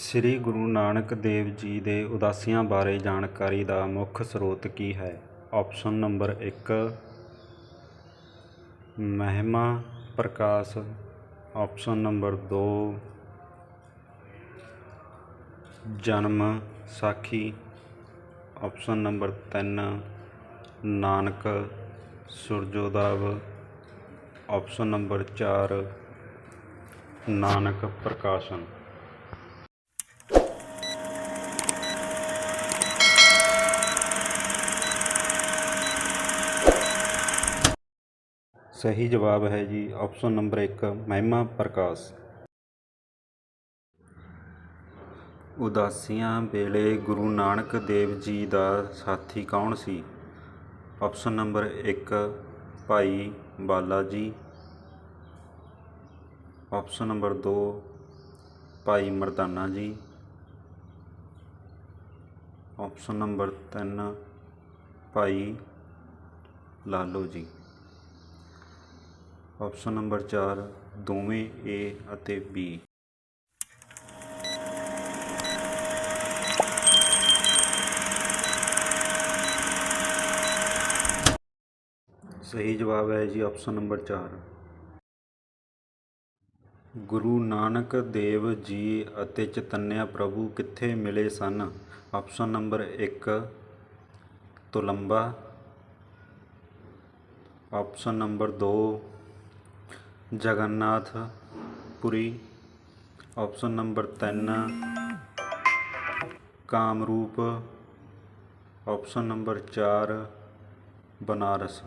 ਸ੍ਰੀ ਗੁਰੂ ਨਾਨਕ ਦੇਵ ਜੀ ਦੇ ਉਦਾਸੀਆਂ ਬਾਰੇ ਜਾਣਕਾਰੀ ਦਾ ਮੁੱਖ ਸਰੋਤ ਕੀ ਹੈ? ਆਪਸ਼ਨ ਨੰਬਰ ਇੱਕ, ਮਹਿਮਾ ਪ੍ਰਕਾਸ਼। ਆਪਸ਼ਨ ਨੰਬਰ ਦੋ, ਜਨਮ ਸਾਖੀ। ਆਪਸ਼ਨ ਨੰਬਰ ਤਿੰਨ, ਨਾਨਕ ਸੁਰਜੋਦਾਵ। ਆਪਸ਼ਨ ਨੰਬਰ ਚਾਰ, ਨਾਨਕ ਪ੍ਰਕਾਸ਼ਨ। ਸਹੀ ਜਵਾਬ ਹੈ ਜੀ ਆਪਸ਼ਨ ਨੰਬਰ 1 ਮਹਿਮਾ ਪ੍ਰਕਾਸ਼। ਉਦਾਸੀਆਂ ਵੇਲੇ ਗੁਰੂ ਨਾਨਕ ਦੇਵ ਜੀ ਦਾ ਸਾਥੀ ਕੌਣ ਸੀ? Option number 1 Bhai Bala ji. Option number 2 ਭਾਈ ਮਰਦਾਨਾ ਜੀ। ਆਪਸ਼ਨ ਨੰਬਰ 3 ਭਾਈ ਲਾਲੋ ਜੀ। ਆਪਸ਼ਨ ਨੰਬਰ 4 ਦੋਵੇਂ ਏ ਅਤੇ ਬੀ ਸਹੀ ਜਵਾਬ ਹੈ ਜੀ ਆਪਸ਼ਨ ਨੰਬਰ 4 ਗੁਰੂ ਨਾਨਕ ਦੇਵ ਜੀ ਅਤੇ ਚੈਤਨਿਆ ਪ੍ਰਭੂ ਕਿੱਥੇ ਮਿਲੇ ਸਨ? Option number 1 Tulamba. Option number 2 Jagannath Puri option number 3 Kamrup option number 4 Banaras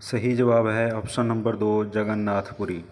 ਸਹੀ ਜਵਾਬ ਹੈ ਆਪਸ਼ਨ ਨੰਬਰ 2 ਜਗਨਨਾਥਪੁਰੀ